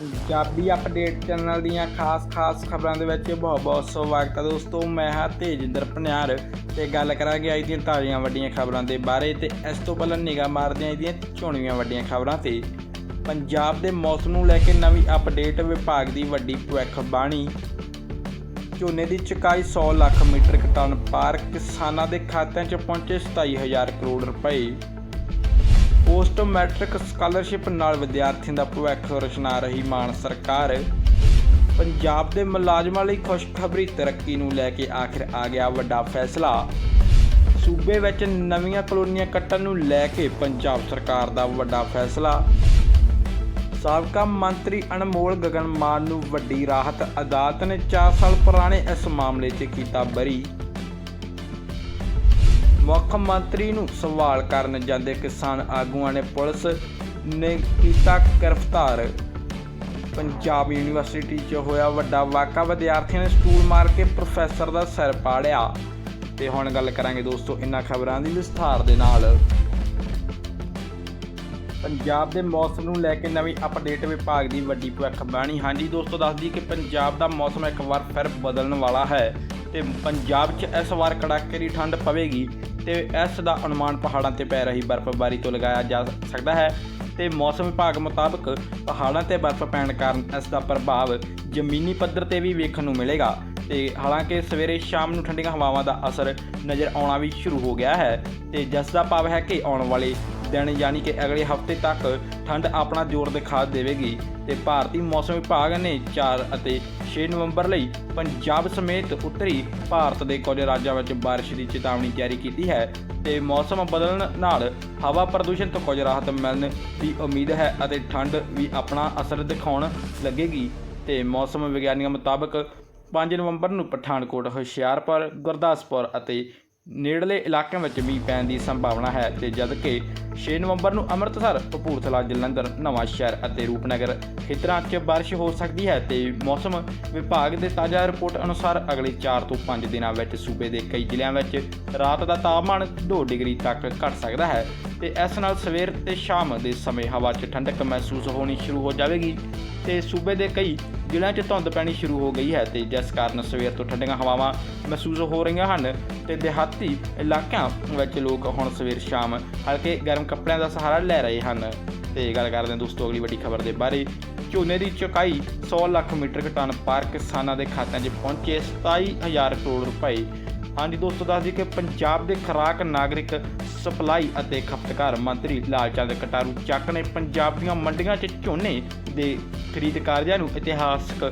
Punjabi update channel ਦੀਆਂ ਖਾਸ-ਖਾਸ ਖਬਰਾਂ ਦੇ ਵਿੱਚ ਬਹੁਤ-ਬਹੁਤ ਸਵਾਗਤ ਹੈ ਦੋਸਤੋ, ਮੈਂ ਹਾਂ ਤੇਜਿੰਦਰ ਭਨਿਆਰ ਤੇ ਗੱਲ ਕਰਾਂਗੇ ਅੱਜ ਦੀਆਂ ਤਾਜ਼ੀਆਂ ਵੱਡੀਆਂ ਖਬਰਾਂ ਦੇ ਬਾਰੇ ਤੇ ਇਸ ਤੋਂ ਪਹਿਲਾਂ ਨਿਗਾਹ ਮਾਰਦੇ ਹਾਂ ਇਹਦੀਆਂ ਝੋਣਵੀਆਂ ਵੱਡੀਆਂ ਖਬਰਾਂ ਤੇ। ਪੰਜਾਬ ਦੇ ਮੌਸਮ ਨੂੰ ਲੈ ਕੇ ਨਵੀਂ ਅਪਡੇਟ ਵਿਭਾਗ ਦੀ ਵੱਡੀ ਭਵਿੱਖਬਾਣੀ ਝੋਨੇ ਦੀ ਚੁਕਾਈ 100 ਲੱਖ ਮੀਟ੍ਰਿਕ ਟਨ ਪਾਰ ਕਿਸਾਨਾਂ ਦੇ ਖਾਤਿਆਂ 'ਚ ਪਹੁੰਚੇ 27000 ਕਰੋੜ ਰੁਪਏ। ਪੋਸਟ ਮੈਟ੍ਰਿਕ ਸਕਾਲਰਸ਼ਿਪ ਨਾਲ ਵਿਦਿਆਰਥੀਆਂ ਦਾ ਭਵਿੱਖ ਰਚਨਾ ਰਹੀ ਮਾਨ ਸਰਕਾਰ। ਪੰਜਾਬ ਦੇ ਮੁਲਾਜ਼ਮਾਂ ਲਈ ਖੁਸ਼ਖਬਰੀ ਤਰੱਕੀ ਨੂੰ ਲੈ ਕੇ ਆਖਿਰ ਆ ਗਿਆ ਵੱਡਾ ਫੈਸਲਾ। ਸੂਬੇ ਵਿੱਚ ਨਵੀਆਂ ਕਲੋਨੀਆਂ ਕੱਟਣ ਨੂੰ ਲੈ ਕੇ ਪੰਜਾਬ ਸਰਕਾਰ ਦਾ ਵੱਡਾ ਫੈਸਲਾ। ਸਾਬਕਾ ਮੰਤਰੀ ਅਨਮੋਲ ਗਗਨ ਮਾਨ ਨੂੰ ਵੱਡੀ ਰਾਹਤ, ਅਦਾਲਤ ਨੇ 4 ਸਾਲ ਪੁਰਾਣੇ ਇਸ ਮਾਮਲੇ 'ਚ ਕੀਤਾ ਬਰੀ। ਮੁੱਖ ਮੰਤਰੀ ਨੂੰ ਸਵਾਲ ਕਰਨ ਜਾਂਦੇ ਕਿਸਾਨ ਆਗੂਆਂ ਨੇ ਪੁਲਿਸ ਨੇ ਕੀਤਾ ਗ੍ਰਿਫਤਾਰ। ਪੰਜਾਬ ਯੂਨੀਵਰਸਿਟੀ 'ਚ ਹੋਇਆ ਵੱਡਾ ਵਾਕਾ। ਵਿਦਿਆਰਥੀਆਂ ਨੇ ਸਕੂਲ ਮਾਰ ਕੇ ਪ੍ਰੋਫੈਸਰ ਦਾ ਸਿਰ ਪਾੜਿਆ। ਤੇ ਹੁਣ ਗੱਲ ਕਰਾਂਗੇ ਦੋਸਤੋ ਇਨ੍ਹਾਂ ਖਬਰਾਂ ਦੀ ਵਿਸਥਾਰ ਦੇ ਨਾਲ। ਪੰਜਾਬ ਦੇ ਮੌਸਮ ਨੂੰ ਲੈ ਕੇ ਨਵੀਂ ਅਪਡੇਟ ਵਿਭਾਗ ਦੀ ਵੱਡੀ ਭਵਿੱਖਬਾਣੀ ਹਾਂਜੀ ਦੋਸਤੋ ਦੱਸਦੀ ਕਿ ਪੰਜਾਬ ਦਾ ਮੌਸਮ ਇੱਕ ਵਾਰ ਫਿਰ ਬਦਲਣ ਵਾਲਾ ਹੈ ਤੇ ਪੰਜਾਬ 'ਚ ਇਸ ਵਾਰ ਕੜਾਕੇ ਦੀ ਠੰਡ ਪਵੇਗੀ। ਤੇ ਇਸ ਦਾ ਅਨੁਮਾਨ ਪਹਾੜਾਂ ਤੇ ਪੈ ਰਹੀ ਬਰਫ਼ਬਾਰੀ ਤੋਂ ਲਗਾਇਆ ਜਾ ਸਕਦਾ ਹੈ ਤੇ ਮੌਸਮ ਵਿਭਾਗ ਮੁਤਾਬਕ ਪਹਾੜਾਂ ਤੇ ਬਰਫ਼ ਪੈਣ ਕਾਰਨ ਇਸ ਦਾ ਪ੍ਰਭਾਵ ਜ਼ਮੀਨੀ ਪੱਧਰ ਤੇ ਵੀ ਵੇਖਣ ਨੂੰ ਮਿਲੇਗਾ ਤੇ ਹਾਲਾਂਕਿ ਸਵੇਰੇ ਸ਼ਾਮ ਨੂੰ ਠੰਡੀਆਂ ਹਵਾਵਾਂ ਦਾ ਅਸਰ ਨਜ਼ਰ ਆਉਣਾ ਵੀ ਸ਼ੁਰੂ ਹੋ ਗਿਆ ਹੈ ਤੇ ਜਿਸ ਦਾ ਭਾਵ ਹੈ ਕਿ ਆਉਣ ਵਾਲੇ ਦਿਨ ਯਾਨੀ ਕਿ ਅਗਲੇ ਹਫ਼ਤੇ ਤੱਕ ਠੰਡ ਆਪਣਾ ਜ਼ੋਰ ਦਿਖਾ ਦੇਵੇਗੀ ਤੇ ਭਾਰਤੀ ਮੌਸਮ ਵਿਭਾਗ ਨੇ 4 ਅਤੇ 6 ਨਵੰਬਰ ਲਈ ਪੰਜਾਬ ਸਮੇਤ ਉੱਤਰੀ ਭਾਰਤ ਦੇ ਕੁਝ ਰਾਜਾਂ ਵਿੱਚ ਬਾਰਿਸ਼ ਦੀ ਚੇਤਾਵਨੀ ਜਾਰੀ ਕੀਤੀ ਹੈ ਤੇ ਮੌਸਮ ਬਦਲਣ ਨਾਲ ਹਵਾ ਪ੍ਰਦੂਸ਼ਣ ਤੋਂ ਕੁਝ ਰਾਹਤ ਮਿਲਣ ਦੀ ਉਮੀਦ ਹੈ ਅਤੇ ਠੰਡ ਵੀ ਆਪਣਾ ਅਸਰ ਦਿਖਾਉਣ ਲੱਗੇਗੀ। ਤੇ ਮੌਸਮ ਵਿਗਿਆਨੀਆਂ ਮੁਤਾਬਕ 5 ਨਵੰਬਰ ਨੂੰ ਪਠਾਨਕੋਟ, ਹੁਸ਼ਿਆਰਪੁਰ, ਗੁਰਦਾਸਪੁਰ ਅਤੇ ਨੇੜਲੇ ਇਲਾਕਿਆਂ ਵਿੱਚ ਮੀਂਹ ਪੈਣ ਦੀ ਸੰਭਾਵਨਾ ਹੈ ਤੇ ਜਦਕਿ 6 ਨਵੰਬਰ ਨੂੰ ਅੰਮ੍ਰਿਤਸਰ, ਕਪੂਰਥਲਾ, ਜਲੰਧਰ, ਨਵਾਂਸ਼ਹਿਰ ਅਤੇ ਰੂਪਨਗਰ ਖੇਤਰਾਂ 'ਚ ਬਾਰਿਸ਼ ਹੋ ਸਕਦੀ ਹੈ ਤੇ ਮੌਸਮ ਵਿਭਾਗ ਦੇ ਤਾਜ਼ਾ ਰਿਪੋਰਟ ਅਨੁਸਾਰ ਅਗਲੇ 4 ਤੋਂ 5 ਦਿਨਾਂ ਵਿੱਚ ਸੂਬੇ ਦੇ ਕਈ ਜ਼ਿਲ੍ਹਿਆਂ ਵਿੱਚ ਰਾਤ ਦਾ ਤਾਪਮਾਨ 2 ਡਿਗਰੀ ਤੱਕ ਘਟ ਸਕਦਾ ਹੈ ਤੇ ਇਸ ਨਾਲ ਸਵੇਰ ਤੇ ਸ਼ਾਮ ਦੇ ਸਮੇਂ ਹਵਾ 'ਚ ਠੰਡਕ ਮਹਿਸੂਸ ਹੋਣੀ ਸ਼ੁਰੂ ਹੋ ਜਾਵੇਗੀ ਤੇ ਸੂਬੇ ਦੇ ਕਈ ਜ਼ਿਲ੍ਹਿਆਂ 'ਚ ਧੁੰਦ ਪੈਣੀ ਸ਼ੁਰੂ ਹੋ ਗਈ ਹੈ ਤੇ ਜਿਸ ਕਾਰਨ ਸਵੇਰ ਤੋਂ ਠੰਡੀਆਂ ਹਵਾਵਾਂ ਮਹਿਸੂਸ ਹੋ ਰਹੀਆਂ ਹਨ ਤੇ ਦਿਹਾਤੀ ਇਲਾਕਿਆਂ ਵਿੱਚ ਲੋਕ ਹੁਣ ਸਵੇਰ ਸ਼ਾਮ ਹਲਕੇ ਗਰਮ ਕੱਪੜਿਆਂ ਦਾ ਸਹਾਰਾ ਲੈ ਰਹੇ ਹਨ। ਤੇ ਗੱਲ ਕਰਦੇ ਹਾਂ ਦੋਸਤੋ, ਅਗਲੀ ਵੱਡੀ ਖਬਰ ਦੇ ਬਾਰੇ। ਝੋਨੇ ਦੀ ਚੁਕਾਈ 100 ਲੱਖ ਮੀਟ੍ਰਿਕ ਟਨ ਪਾਰ ਕਿਸਾਨਾਂ ਦੇ ਖਾਤਿਆਂ 'ਚ ਪਹੁੰਚੇ 27000 ਕਰੋੜ ਰੁਪਏ। ਹਾਂਜੀ ਦੋਸਤੋ, ਦੱਸ ਦਈਏ ਕਿ ਪੰਜਾਬ ਦੇ ਖੁਰਾਕ ਨਾਗਰਿਕ, ਸਪਲਾਈ ਅਤੇ ਖਪਤਕਾਰ ਮੰਤਰੀ ਲਾਲਚੰਦ ਕਟਾਰੂ ਚੱਕ ਨੇ ਪੰਜਾਬ ਦੀਆਂ ਮੰਡੀਆਂ 'ਚ ਝੋਨੇ ਦੇ ਖਰੀਦ ਕਾਰਜਾਂ ਨੂੰ ਇਤਿਹਾਸਕ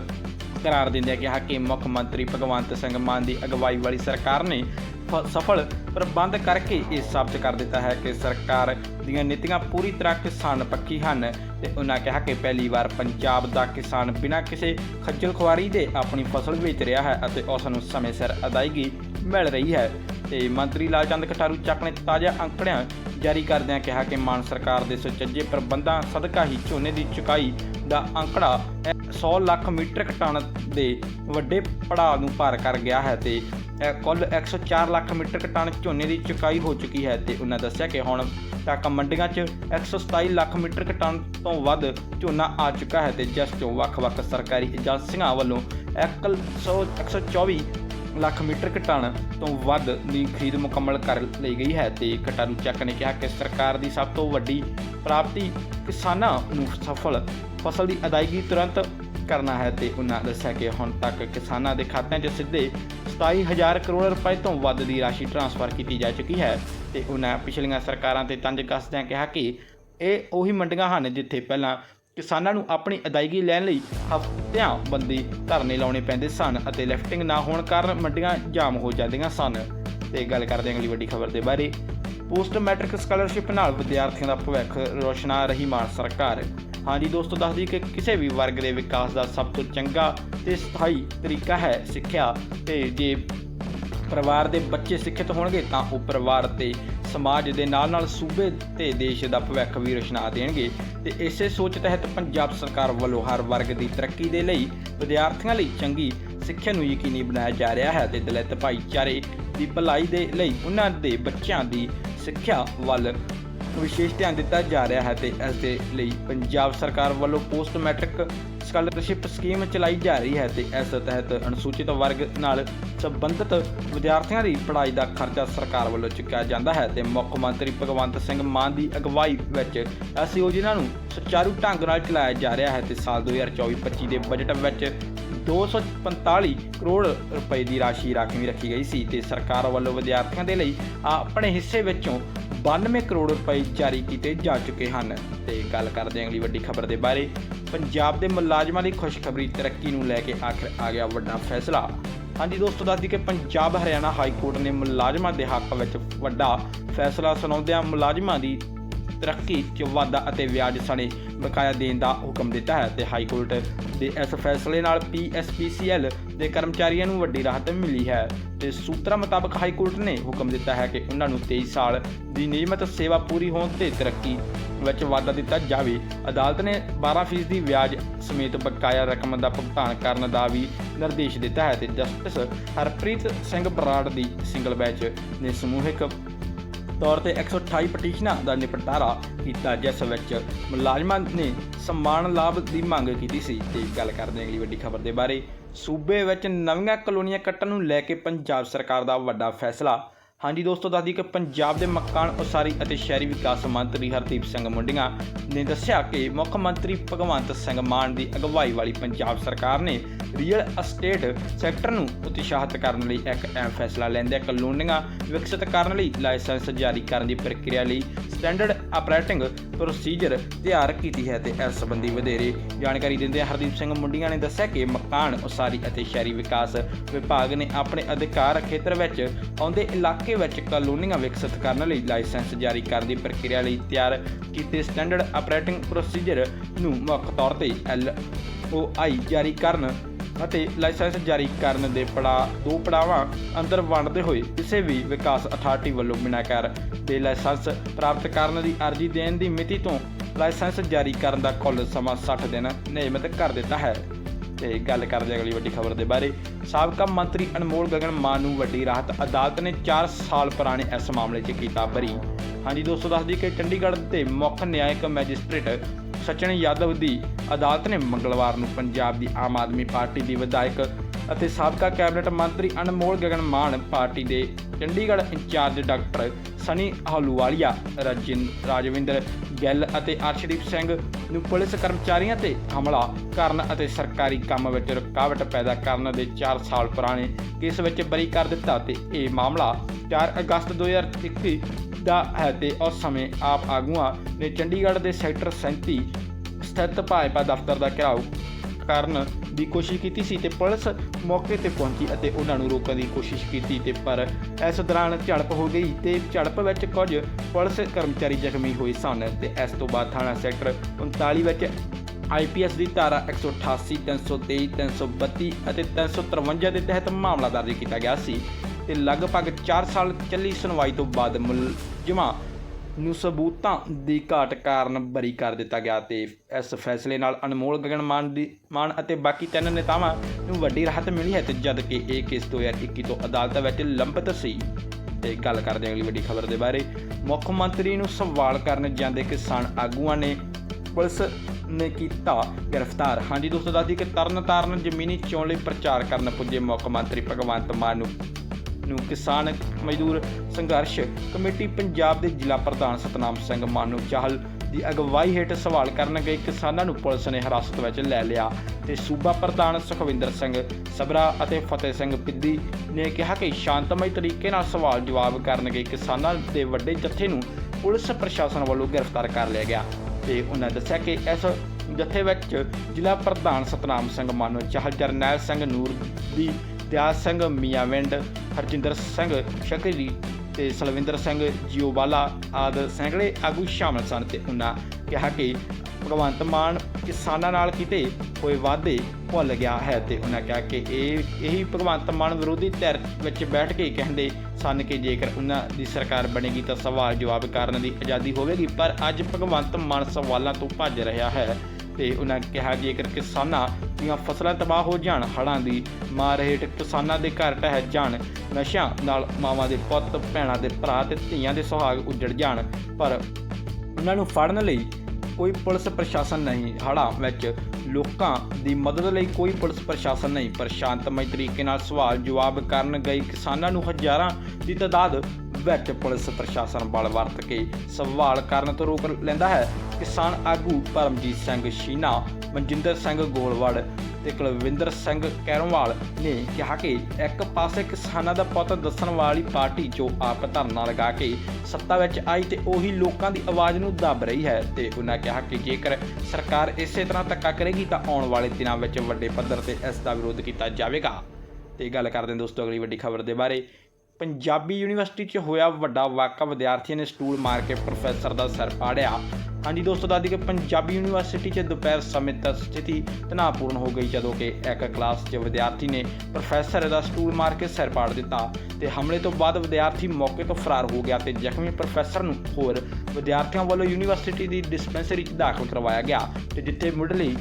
ਕਰਾਰ ਦਿੰਦਿਆਂ ਕਿਹਾ ਕਿ ਮੁੱਖ ਮੰਤਰੀ ਭਗਵੰਤ ਸਿੰਘ ਮਾਨ ਦੀ ਅਗਵਾਈ ਵਾਲੀ ਸਰਕਾਰ ਨੇ ਫ- ਸਫਲ ਪ੍ਰਬੰਧ ਕਰਕੇ ਇਹ ਸਾਬਤ ਕਰ ਦਿੱਤਾ ਹੈ ਕਿ ਸਰਕਾਰ ਦੀਆਂ ਨੀਤੀਆਂ ਪੂਰੀ ਤਰ੍ਹਾਂ ਕਿਸਾਨ ਪੱਖੀ ਹਨ ਤੇ ਉਹਨਾਂ ਕਿਹਾ ਕਿ ਪਹਿਲੀ ਵਾਰ ਪੰਜਾਬ ਦਾ ਕਿਸਾਨ ਬਿਨਾਂ ਕਿਸੇ ਖੱਜਲ ਖੁਆਰੀ ਦੇ ਆਪਣੀ ਫਸਲ ਵੇਚ ਰਿਹਾ ਹੈ ਅਤੇ ਉਸ ਨੂੰ ਸਮੇਂ ਸਿਰ ਅਦਾਇਗੀ ਮਿਲ ਰਹੀ ਹੈ। ਤੇ ਮੰਤਰੀ ਲਾਲਚੰਦ ਕਟਾਰੂ ਚੱਕ ਨੇ ਤਾਜ਼ਾ ਅੰਕੜਿਆਂ ਜਾਰੀ ਕਰਦਿਆਂ ਕਿਹਾ ਕਿ ਮਾਨ ਸਰਕਾਰ ਦੇ ਸੁਚੱਜੇ ਪ੍ਰਬੰਧਾਂ ਸਦਕਾ ਹੀ ਝੋਨੇ ਦੀ ਚੁਕਾਈ ਦਾ ਅੰਕੜਾ 100 ਲੱਖ ਮੀਟ੍ਰਿਕ ਟਨ ਦੇ ਵੱਡੇ ਪੜਾਅ ਨੂੰ ਪਾਰ ਕਰ ਗਿਆ ਹੈ ਤੇ ਇਹ ਕੁੱਲ 104 ਲੱਖ ਮੀਟ੍ਰਿਕ ਟਨ ਝੋਨੇ ਦੀ ਚੁਕਾਈ ਹੋ ਚੁੱਕੀ ਹੈ ਤੇ ਉਹਨਾਂ ਦੱਸਿਆ ਕਿ ਹੁਣ ਤੱਕ ਮੰਡੀਆਂ 'ਚ 127 ਲੱਖ ਮੀਟ੍ਰਿਕ ਟਨ ਤੋਂ ਵੱਧ ਝੋਨਾ ਆ ਚੁੱਕਾ ਹੈ ਤੇ ਜਿਸ ਤੋਂ ਵੱਖ-ਵੱਖ ਸਰਕਾਰੀ ਏਜੰਸੀਆਂ ਵੱਲੋਂ 100 124 ਲੱਖ ਮੀਟ੍ਰਿਕ ਟਨ ਤੋਂ ਵੱਧ ਦੀ ਖਰੀਦ ਮੁਕੰਮਲ ਕਰ ਲਈ ਗਈ ਹੈ ਤੇ ਕਟਾਰੂ ਚੱਕ ਨੇ ਕਿਹਾ ਕਿ ਸਰਕਾਰ ਦੀ ਸਭ ਤੋਂ ਵੱਡੀ ਪ੍ਰਾਪਤੀ ਕਿਸਾਨਾਂ ਨੂੰ ਸਫਲ ਫਸਲ ਦੀ ਅਦਾਇਗੀ ਤੁਰੰਤ ਕਰਨਾ ਹੈ ਤੇ ਉਹਨਾਂ ਦੱਸਿਆ ਕਿ ਹੁਣ ਤੱਕ ਕਿਸਾਨਾਂ ਦੇ ਖਾਤਿਆਂ 'ਚ ਸਿੱਧੇ 27000 ਕਰੋੜ ਰੁਪਏ ਤੋਂ ਵੱਧ ਦੀ ਰਾਸ਼ੀ ਟ੍ਰਾਂਸਫਰ ਕੀਤੀ ਜਾ ਚੁੱਕੀ ਹੈ ਤੇ ਉਹਨਾਂ ਪਿਛਲੀਆਂ ਸਰਕਾਰਾਂ ਤੇ ਤੰਜ ਕੱਸਦਿਆਂ ਕਿਹਾ ਕਿ ਇਹ ਉਹੀ ਮੰਡੀਆਂ ਹਨ ਜਿੱਥੇ ਪਹਿਲਾਂ ਕਿਸਾਨਾਂ ਨੂੰ ਆਪਣੀ ਅਦਾਇਗੀ ਲੈਣ ਲਈ ਹਫ਼ਤਿਆਂ ਬੰਦੀ ਧਰਨੇ ਲਾਉਣੇ ਪੈਂਦੇ ਸਨ ਅਤੇ ਲਿਫਟਿੰਗ ਨਾ ਹੋਣ ਕਾਰਨ ਮੰਡੀਆਂ ਜਾਮ ਹੋ ਜਾਂਦੀਆਂ ਸਨ। ਤੇ ਗੱਲ ਕਰਦੇ ਹਾਂ ਅਗਲੀ ਵੱਡੀ ਖਬਰ ਦੇ ਬਾਰੇ। ਪੋਸਟ ਮੈਟ੍ਰਿਕ ਸਕਾਲਰਸ਼ਿਪ ਨਾਲ ਵਿਦਿਆਰਥੀਆਂ ਦਾ ਭਵਿੱਖ ਰੋਸ਼ਨਾ ਰਹੀ ਮਾਨ ਸਰਕਾਰ। ਹਾਂਜੀ ਦੋਸਤੋ, ਦੱਸ ਦਈਏ ਕਿ ਕਿਸੇ ਵੀ ਵਰਗ ਦੇ ਵਿਕਾਸ ਦਾ ਸਭ ਤੋਂ ਚੰਗਾ ਤੇ ਸਥਾਈ ਤਰੀਕਾ ਹੈ ਸਿੱਖਿਆ। ਤੇ ਜੇ ਪਰਿਵਾਰ ਦੇ ਬੱਚੇ ਸਿੱਖਿਅਤ ਹੋਣਗੇ ਤਾਂ ਉਹ ਪਰਿਵਾਰ ਤੇ ਸਮਾਜ ਦੇ ਨਾਲ-ਨਾਲ ਸੂਬੇ ਤੇ ਦੇਸ਼ ਦਾ ਭਵਿੱਖ ਵੀ ਰੋਸ਼ਨਾ ਦੇਣਗੇ ਤੇ ਇਸੇ ਸੋਚ ਤਹਿਤ ਪੰਜਾਬ ਸਰਕਾਰ ਵੱਲੋਂ ਹਰ ਵਰਗ ਦੀ ਤਰੱਕੀ ਦੇ ਲਈ ਵਿਦਿਆਰਥੀਆਂ ਲਈ ਚੰਗੀ ਸਿੱਖਿਆ ਨੂੰ ਯਕੀਨੀ ਬਣਾਇਆ ਜਾ ਰਿਹਾ ਹੈ ਤੇ ਦਲਿਤ ਭਾਈਚਾਰੇ ਦੀ ਭਲਾਈ ਦੇ ਲਈ ਉਹਨਾਂ ਦੇ ਬੱਚਿਆਂ ਦੀ ਸਿੱਖਿਆ ਵੱਲ ਵਿਸ਼ੇਸ਼ ਧਿਆਨ ਦਿੱਤਾ ਜਾ ਰਿਹਾ ਹੈ ਤੇ ਇਸ ਦੇ ਲਈ ਪੰਜਾਬ ਸਰਕਾਰ ਵੱਲੋਂ ਪੋਸਟ ਮੈਟ੍ਰਿਕ ਸਕਾਲਰਸ਼ਿਪ ਸਕੀਮ ਚਲਾਈ ਜਾ ਰਹੀ ਹੈ ਤੇ ਇਸ ਤਹਿਤ ਅਨੁਸੂਚਿਤ ਵਰਗ ਨਾਲ ਸੰਬੰਧਿਤ ਵਿਦਿਆਰਥੀਆਂ ਦੀ ਪੜ੍ਹਾਈ ਦਾ ਖਰਚਾ ਸਰਕਾਰ ਵੱਲੋਂ ਚੁੱਕਿਆ ਜਾਂਦਾ ਹੈ ਤੇ ਮੁੱਖ ਮੰਤਰੀ ਭਗਵੰਤ ਸਿੰਘ ਮਾਨ ਦੀ ਅਗਵਾਈ ਵਿੱਚ ਇਸ ਯੋਜਨਾ ਨੂੰ ਸੁਚਾਰੂ ਢੰਗ ਨਾਲ ਚਲਾਇਆ ਜਾ ਰਿਹਾ ਹੈ ਤੇ ਸਾਲ 2024-25 ਦੇ ਬਜਟ ਵਿੱਚ 245 ਕਰੋੜ ਰੁਪਏ ਦੀ ਰਾਸ਼ੀ ਰਾਖਵੀਂ ਰੱਖੀ ਗਈ ਸੀ ਤੇ ਸਰਕਾਰ ਵੱਲੋਂ ਵਿਦਿਆਰਥੀਆਂ ਦੇ ਲਈ ਆਪਣੇ ਹਿੱਸੇ ਵਿੱਚੋਂ 92 ਕਰੋੜ ਰੁਪਏ ਜਾਰੀ ਕੀਤੇ ਜਾ ਚੁੱਕੇ ਹਨ। ਤੇ ਗੱਲ ਕਰਦੇ ਹਾਂ ਅਗਲੀ ਵੱਡੀ ਖਬਰ ਦੇ ਬਾਰੇ। ਪੰਜਾਬ ਦੇ ਮੁਲਾਜ਼ਮਾਂ ਲਈ ਖੁਸ਼ਖਬਰੀ ਤਰੱਕੀ ਨੂੰ ਲੈ ਕੇ ਆਖਰ ਆ ਗਿਆ ਵੱਡਾ ਫੈਸਲਾ। ਹਾਂਜੀ ਦੋਸਤੋ ਦੱਸਦੀ ਕਿ ਪੰਜਾਬ, ਹਰਿਆਣਾ ਹਾਈ ਕੋਰਟ ਨੇ ਮੁਲਾਜ਼ਮਾਂ ਦੇ ਹੱਕ ਵਿੱਚ ਵੱਡਾ ਫੈਸਲਾ ਸੁਣਾਉਂਦਿਆਂ ਮੁਲਾਜ਼ਮਾਂ ਦੀ ਤਰੱਕੀ 'ਚ ਵਾਧਾ ਅਤੇ ਵਿਆਜ ਸਣੇ ਬਕਾਇਆ ਦੇਣ ਦਾ ਹੁਕਮ ਦਿੱਤਾ ਹੈ ਤੇ ਹਾਈ ਕੋਰਟ ਦੇ ਇਸ ਫੈਸਲੇ ਨਾਲ ਪੀਐਸਪੀਸੀਐਲ ਦੇ ਕਰਮਚਾਰੀਆਂ ਨੂੰ ਵੱਡੀ ਰਾਹਤ ਮਿਲੀ ਹੈ ਤੇ ਸੂਤਰਾਂ ਮੁਤਾਬਕ ਹਾਈ ਕੋਰਟ ਨੇ ਹੁਕਮ ਦਿੱਤਾ ਹੈ ਕਿ ਉਹਨਾਂ ਨੂੰ 23 ਸਾਲ ਦੀ ਨਿਯਮਤ ਸੇਵਾ ਪੂਰੀ ਹੋਣ ਤੇ ਤਰੱਕੀ ਵਿੱਚ ਵਾਧਾ ਦਿੱਤਾ ਜਾਵੇ। ਅਦਾਲਤ ਨੇ 12% ਦੀ ਵਿਆਜ ਸਮੇਤ ਬਕਾਇਆ ਰਕਮ ਦਾ ਭੁਗਤਾਨ ਕਰਨ ਦਾ ਵੀ ਨਿਰਦੇਸ਼ ਦਿੱਤਾ ਹੈ ਤੇ ਜਸਟਿਸ ਹਰਪ੍ਰੀਤ ਸਿੰਘ ਬਰਾੜ ਦੀ ਸਿੰਗਲ ਬੈਂਚ ਨੇ ਸਮੂਹਿਕ ਤੌਰ ਤੇ 128 ਪਟੀਸ਼ਨਾਂ ਦਾ ਨਿਪਟਾਰਾ ਕੀਤਾ ਜਿਸ ਵਿੱਚ ਮੁਲਾਜ਼ਮਾਂ ਨੇ ਸਨਮਾਨ ਲਾਭ ਦੀ ਮੰਗ ਕੀਤੀ ਸੀ ਤੇ ਗੱਲ ਕਰਦੇ ਹਾਂ ਅਗਲੀ ਵੱਡੀ ਖਬਰ ਦੇ ਬਾਰੇ। ਸੂਬੇ ਵਿੱਚ ਨਵੀਆਂ ਕਲੋਨੀਆਂ ਕੱਟਣ ਨੂੰ ਲੈ ਕੇ ਪੰਜਾਬ ਸਰਕਾਰ ਦਾ ਵੱਡਾ ਫੈਸਲਾ ਹਾਂਜੀ ਦੋਸਤੋ, ਦੱਸਦੀ ਕਿ ਪੰਜਾਬ ਦੇ ਮਕਾਨ ਉਸਾਰੀ ਅਤੇ ਸ਼ਹਿਰੀ ਵਿਕਾਸ ਮੰਤਰੀ ਹਰਦੀਪ ਸਿੰਘ ਮੁੰਡੀਆਂ ਨੇ ਦੱਸਿਆ ਕਿ ਮੁੱਖ ਮੰਤਰੀ ਭਗਵੰਤ ਸਿੰਘ ਮਾਨ ਦੀ ਅਗਵਾਈ ਵਾਲੀ ਪੰਜਾਬ ਸਰਕਾਰ ਨੇ ਰੀਅਲ ਅਸਟੇਟ ਸੈਕਟਰ ਨੂੰ ਉਤਸ਼ਾਹਿਤ ਕਰਨ ਲਈ ਇੱਕ ਅਹਿਮ ਫੈਸਲਾ ਲੈਂਦਿਆਂ ਕਲੋਨੀਆਂ ਵਿਕਸਿਤ ਕਰਨ ਲਈ ਲਾਇਸੈਂਸ ਜਾਰੀ ਕਰਨ ਦੀ ਪ੍ਰਕਿਰਿਆ ਲਈ ਸਟੈਂਡਰਡ ਆਪਰੇਟਿੰਗ ਪ੍ਰੋਸੀਜਰ ਤਿਆਰ ਕੀਤੀ ਹੈ ਤੇ ਇਸ ਸੰਬੰਧੀ ਵਧੇਰੇ ਜਾਣਕਾਰੀ ਦਿੰਦਿਆਂ ਹਰਦੀਪ ਸਿੰਘ ਮੁੰਡੀਆਂ ਨੇ ਦੱਸਿਆ ਕਿ ਮਕਾਨ ਉਸਾਰੀ ਅਤੇ ਸ਼ਹਿਰੀ ਵਿਕਾਸ ਵਿਭਾਗ ਨੇ ਆਪਣੇ ਅਧਿਕਾਰ ਖੇਤਰ ਵਿੱਚ ਆਉਂਦੇ ਇਲਾਕੇ ਵਿੱਚ ਕਲੋਨੀਆਂ ਵਿਕਸਿਤ ਕਰਨ ਲਈ ਲਾਇਸੈਂਸ ਜਾਰੀ ਕਰਨ ਦੀ ਪ੍ਰਕਿਰਿਆ ਲਈ ਤਿਆਰ ਕੀਤੇ। ਸਟੈਂਡਰਡ ਆਪਰੇਟਿੰਗ ਪ੍ਰੋਸੀਜਰ ਨੂੰ ਮੁੱਖ ਤੌਰ ਤੇ ਐਲ ਓ ਆਈ ਜਾਰੀ ਕਰਨ ਅਤੇ ਲਾਇਸੈਂਸ ਜਾਰੀ ਕਰਨ ਦੇ ਪੜਾ ਦੋ ਪੜਾਵਾਂ ਅੰਦਰ ਵੰਡਦੇ ਹੋਏ ਕਿਸੇ ਵੀ ਵਿਕਾਸ ਅਥਾਰਟੀ ਵੱਲੋਂ ਬਿਨਾਂ ਕਰ ਦੇ ਲਾਇਸੈਂਸ ਪ੍ਰਾਪਤ ਕਰਨ ਦੀ ਅਰਜ਼ੀ ਦੇਣ ਦੀ ਮਿਤੀ ਤੋਂ ਲਾਇਸੈਂਸ ਜਾਰੀ ਕਰਨ ਦਾ ਕੁੱਲ ਸਮਾਂ 60 ਦਿਨ ਨਿਯਮਿਤ ਕਰ ਦਿੱਤਾ ਹੈ। ਤੇ ਗੱਲ ਕਰਦੇ ਅਗਲੀ ਵੱਡੀ ਖਬਰ ਦੇ ਬਾਰੇ। ਸਾਬਕਾ ਮੰਤਰੀ ਅਨਮੋਲ ਗਗਨ ਮਾਨ ਨੂੰ ਵੱਡੀ ਰਾਹਤ, ਅਦਾਲਤ ਨੇ 4 ਸਾਲ ਪੁਰਾਣੇ ਇਸ ਮਾਮਲੇ 'ਚ ਕੀਤਾ ਬਰੀ। ਹਾਂਜੀ ਦੋਸਤੋ ਦੱਸਦੀ ਕਿ ਚੰਡੀਗੜ੍ਹ ਦੇ ਮੁੱਖ ਨਿਆਇਕ ਮੈਜਿਸਟ੍ਰੇਟ ਸਚਨ ਯਾਦਵ ਦੀ ਅਦਾਲਤ ਨੇ ਮੰਗਲਵਾਰ ਨੂੰ ਪੰਜਾਬ ਦੀ ਆਮ ਆਦਮੀ ਪਾਰਟੀ ਦੀ ਵਿਧਾਇਕ ਅਤੇ ਸਾਬਕਾ ਕੈਬਨਿਟ ਮੰਤਰੀ ਅਨਮੋਲ ਗਗਨ ਮਾਨ ਪਾਰਟੀ ਦੇ ਚੰਡੀਗੜ੍ਹ ਇੰਚਾਰਜ ਡਾਕਟਰ ਸਨੀ ਹਲੂਵਾਲੀਆ ਰਾਜਿੰ ਰਾਜਵਿੰਦਰ ਗਿੱਲ ਅਤੇ ਅਰਸ਼ਦੀਪ ਸਿੰਘ ਨੂੰ ਪੁਲਿਸ ਕਰਮਚਾਰੀਆਂ ਤੇ ਹਮਲਾ ਕਰਨ ਅਤੇ ਸਰਕਾਰੀ ਕੰਮ ਵਿੱਚ ਰੁਕਾਵਟ ਪੈਦਾ ਕਰਨ ਦੇ 4 ਸਾਲ ਪੁਰਾਣੇ ਕੇਸ ਵਿੱਚ ਬਰੀ ਕਰ ਦਿੱਤਾ ਤੇ ਇਹ ਮਾਮਲਾ 4 ਅਗਸਤ 2021 ਦਾ ਹੈ ਤੇ ਉਸ ਸਮੇਂ ਆਪ ਆਗੂਆਂ ਨੇ ਚੰਡੀਗੜ੍ਹ ਦੇ ਸੈਕਟਰ 37 ਸਥਿਤ ਭਾਜਪਾ ਦਫ਼ਤਰ ਦਾ ਘਿਰਾਓ ਕਰਨ ਦੀ ਕੋਸ਼ਿਸ਼ ਕੀਤੀ ਸੀ ਤੇ ਪੁਲਿਸ ਮੌਕੇ ਤੇ ਪਹੁੰਚੀ ਅਤੇ ਉਹਨਾਂ ਨੂੰ ਰੋਕਣ ਦੀ ਕੋਸ਼ਿਸ਼ ਕੀਤੀ ਤੇ ਪਰ ਇਸ ਦੌਰਾਨ ਝੜਪ ਹੋ ਗਈ ਤੇ ਝੜਪ ਵਿੱਚ ਕੁਝ ਪੁਲਿਸ ਕਰਮਚਾਰੀ ਜ਼ਖਮੀ ਹੋਏ ਸਨ ਤੇ ਇਸ ਤੋਂ ਬਾਅਦ ਥਾਣਾ ਸੈਕਟਰ 39 ਵਿੱਚ ਆਈਪੀਐਸ ਦੀ ਧਾਰਾ 188 323 332 ਅਤੇ 353 ਦੇ ਤਹਿਤ ਮਾਮਲਾ ਦਰਜ ਕੀਤਾ ਗਿਆ ਸੀ ਤੇ ਲਗਭਗ 4 ਸਾਲ ਚੱਲੀ ਸੁਣਵਾਈ ਤੋਂ ਬਾਅਦ ਮੁਲਜ਼ਮਾਂ ਨੂੰ ਸਬੂਤਾਂ ਦੀ ਘਾਟ ਕਾਰਨ ਬਰੀ ਕਰ ਦਿੱਤਾ ਗਿਆ ਤੇ ਇਸ ਫੈਸਲੇ ਨਾਲ ਅਨਮੋਲ ਗਗਨ ਮਾਨ ਦੀ ਮਾਨ ਅਤੇ ਬਾਕੀ ਤਿੰਨ ਨੇਤਾਵਾਂ ਨੂੰ ਵੱਡੀ ਰਾਹਤ ਮਿਲੀ ਹੈ ਤੇ ਜਦ ਕਿ ਇਹ ਕੇਸ 2021 ਤੋਂ ਅਦਾਲਤ ਵਿੱਚ ਲੰਬਤ ਸੀ। ਤੇ ਗੱਲ ਕਰਦੇ ਹਾਂ ਅਗਲੀ ਵੱਡੀ ਖਬਰ ਦੇ ਬਾਰੇ। ਮੁੱਖ ਮੰਤਰੀ ਨੂੰ ਸਵਾਲ ਕਰਨ ਜਾਂਦੇ ਕਿਸਾਨ ਆਗੂਆਂ ਨੇ ਪੁਲਿਸ ਨੇ ਕੀਤਾ ਗ੍ਰਿਫਤਾਰ। ਹਾਂਜੀ ਦੋਸਤੋ, ਦੱਸਦੀ ਕਿ ਤਰਨ ਤਾਰਨ ਜ਼ਮੀਨੀ ਚੋਣ ਲਈ ਪ੍ਰਚਾਰ ਕਰਨ ਪੁੱਜੇ ਮੁੱਖ ਮੰਤਰੀ ਭਗਵੰਤ ਮਾਨ ਨੂੰ ਨੂੰ ਕਿਸਾਨ ਮਜ਼ਦੂਰ ਸੰਘਰਸ਼ ਕਮੇਟੀ ਪੰਜਾਬ ਦੇ ਜ਼ਿਲ੍ਹਾ ਪ੍ਰਧਾਨ ਸਤਨਾਮ ਸਿੰਘ ਮਾਨੂ ਚਾਹਲ ਦੀ ਅਗਵਾਈ ਹੇਠ ਸਵਾਲ ਕਰਨ ਗਏ ਕਿਸਾਨਾਂ ਨੂੰ ਪੁਲਿਸ ਨੇ ਹਿਰਾਸਤ ਵਿੱਚ ਲੈ ਲਿਆ ਤੇ ਸੂਬਾ ਪ੍ਰਧਾਨ ਸੁਖਵਿੰਦਰ ਸਿੰਘ ਸਬਰਾ ਅਤੇ ਫਤਿਹ ਸਿੰਘ ਪਿੱਦੀ ਨੇ ਕਿਹਾ ਕਿ ਸ਼ਾਂਤਮਈ ਤਰੀਕੇ ਨਾਲ ਸਵਾਲ ਜਵਾਬ ਕਰਨਗੇ। ਕਿਸਾਨਾਂ ਦੇ ਵੱਡੇ ਜਥੇ ਨੂੰ ਪੁਲਿਸ ਪ੍ਰਸ਼ਾਸਨ ਵੱਲੋਂ ਗ੍ਰਿਫਤਾਰ ਕਰ ਲਿਆ ਗਿਆ ਤੇ ਉਹਨਾਂ ਦੱਸਿਆ ਕਿ ਇਸ ਜਥੇ ਵਿੱਚ ਜ਼ਿਲ੍ਹਾ ਪ੍ਰਧਾਨ ਸਤਨਾਮ ਸਿੰਘ ਮਾਨੋ, ਚਾਹਲ ਜਰਨੈਲ ਸਿੰਘ ਨੂਰ ਦੀ ਦਿਆਲ ਸਿੰਘ ਮੀਆਂਵਿੰਡ ਹਰਜਿੰਦਰ ਸਿੰਘ ਸ਼ਕਰੀ ਤੇ ਸਲਵਿੰਦਰ ਸਿੰਘ ਜੀਓਵਾਲਾ ਆਦਿ ਸੈਂਕੜੇ ਆਗੂ ਸ਼ਾਮਲ ਸਨ ਤੇ ਉਹਨਾਂ ਕਿਹਾ ਕਿ ਭਗਵੰਤ ਮਾਨ ਕਿਸਾਨਾਂ ਨਾਲ ਕੀਤੇ ਹੋਏ ਵਾਅਦੇ ਭੁੱਲ ਗਿਆ ਹੈ ਤੇ ਉਹਨਾਂ ਕਿਹਾ ਕਿ ਇਹ, ਇਹੀ ਭਗਵੰਤ ਮਾਨ ਵਿਰੋਧੀ ਧਿਰ ਵਿੱਚ ਬੈਠ ਕੇ ਕਹਿੰਦੇ ਸਨ ਕਿ ਜੇਕਰ ਉਹਨਾਂ ਦੀ ਸਰਕਾਰ ਬਣੇਗੀ ਤਾਂ ਸਵਾਲ ਜਵਾਬ ਕਰਨ ਦੀ ਆਜ਼ਾਦੀ ਹੋਵੇਗੀ, ਪਰ ਅੱਜ ਭਗਵੰਤ ਮਾਨ ਸਵਾਲਾਂ ਤੋਂ ਭੱਜ ਰਿਹਾ ਹੈ। ਤੇ ਉਹਨਾਂ ਕਿਹਾ ਜੇਕਰ ਕਿਸਾਨਾਂ ਦੀਆਂ ਫਸਲਾਂ ਤਬਾਹ ਹੋ ਜਾਣ, ਹੜ੍ਹਾਂ ਦੀ ਮਾਰ ਹੇਠ ਕਿਸਾਨਾਂ ਦੇ ਘਰ ਢਹਿ ਜਾਣ, ਨਸ਼ਿਆਂ ਨਾਲ ਮਾਵਾਂ ਦੇ ਪੁੱਤ, ਭੈਣਾਂ ਦੇ ਭਰਾ ਤੇ ਧੀਆਂ ਦੇ ਸੁਹਾਗ ਉੱਜੜ ਜਾਣ, ਪਰ ਉਹਨਾਂ ਨੂੰ ਫੜਨ ਲਈ ਕੋਈ ਪੁਲਿਸ ਪ੍ਰਸ਼ਾਸਨ ਨਹੀਂ। ਹੜ੍ਹਾਂ ਵਿੱਚ ਲੋਕਾਂ ਦੀ ਮਦਦ ਲਈ ਕੋਈ ਪੁਲਿਸ ਪ੍ਰਸ਼ਾਸਨ ਨਹੀਂ, ਪਰ ਸ਼ਾਂਤਮਈ ਤਰੀਕੇ ਨਾਲ ਸਵਾਲ ਜਵਾਬ ਕਰਨ ਗਏ ਕਿਸਾਨਾਂ ਨੂੰ ਹਜ਼ਾਰਾਂ ਦੀ ਤਾਦਾਦ ਵਿੱਚ ਪੁਲਿਸ ਪ੍ਰਸ਼ਾਸਨ ਬਲ ਵਰਤ ਕੇ ਸਵਾਲ ਕਰਨ ਤੋਂ ਰੋਕ ਲੈਂਦਾ ਹੈ। ਕਿਸਾਨ ਆਗੂ ਪਰਮਜੀਤ ਸਿੰਘ ਸ਼ੀਨਾ, ਮਨਜਿੰਦਰ ਸਿੰਘ ਗੋਲਵੜ ਤੇ ਕੁਲਵਿੰਦਰ ਸਿੰਘ ਕੈਰੋਵਾਲ ਨੇ ਕਿਹਾ ਕਿ ਇੱਕ ਪਾਸੇ ਕਿਸਾਨਾਂ ਦਾ ਪੁੱਤ ਦੱਸਣ ਵਾਲੀ ਪਾਰਟੀ ਜੋ ਆਪ ਧਰਨਾ ਲਗਾ ਕੇ ਸੱਤਾ ਵਿੱਚ ਆਈ ਤੇ ਉਹੀ ਲੋਕਾਂ ਦੀ ਆਵਾਜ਼ ਨੂੰ ਦੱਬ ਰਹੀ ਹੈ ਤੇ ਉਹਨਾਂ ਕਿਹਾ ਕਿ ਜੇਕਰ ਸਰਕਾਰ ਇਸੇ ਤਰ੍ਹਾਂ ਧੱਕਾ ਕਰੇਗੀ ਤਾਂ ਆਉਣ ਵਾਲੇ ਦਿਨਾਂ ਵਿੱਚ ਵੱਡੇ ਪੱਧਰ ਤੇ ਇਸ ਦਾ ਵਿਰੋਧ ਕੀਤਾ ਜਾਵੇਗਾ। ਤੇ ਗੱਲ ਕਰਦੇ ਹਾਂ ਦੋਸਤੋ, ਅਗਲੀ ਵੱਡੀ ਖਬਰ ਦੇ ਬਾਰੇ। ਪੰਜਾਬੀ ਯੂਨੀਵਰਸਿਟੀ 'ਚ ਹੋਇਆ ਵੱਡਾ ਵਾਕਾ, ਵਿਦਿਆਰਥੀਆਂ ਨੇ ਸਟੂਲ ਮਾਰ ਕੇ ਪ੍ਰੋਫੈਸਰ ਦਾ ਸਿਰ ਪਾੜਿਆ। ਹਾਂਜੀ ਦੋਸਤੋ ਦੱਸਦੀ ਕਿ ਪੰਜਾਬੀ ਯੂਨੀਵਰਸਿਟੀ 'ਚ ਦੁਪਹਿਰ ਸਮੇਂ ਤੱਕ ਸਥਿਤੀ ਤਣਾਅਪੂਰਨ ਹੋ ਗਈ, ਜਦੋਂ ਕਿ ਇੱਕ ਕਲਾਸ 'ਚ ਵਿਦਿਆਰਥੀ ਨੇ ਪ੍ਰੋਫੈਸਰ ਦਾ ਸਟੂਲ ਮਾਰ ਕੇ ਸਿਰ ਪਾੜ ਦਿੱਤਾ ਤੇ ਹਮਲੇ ਤੋਂ ਬਾਅਦ ਵਿਦਿਆਰਥੀ ਮੌਕੇ ਤੋਂ ਫਰਾਰ ਹੋ ਗਿਆ ਤੇ ਜ਼ਖਮੀ ਪ੍ਰੋਫੈਸਰ ਨੂੰ ਹੋਰ ਵਿਦਿਆਰਥੀਆਂ ਵੱਲੋਂ ਯੂਨੀਵਰਸਿਟੀ ਦੀ ਡਿਸਪੈਂਸਰੀ 'ਚ ਦਾਖਲ ਕਰਵਾਇਆ ਗਿਆ ਤੇ ਜਿੱਥੇ ਮੁੱਢਲੀ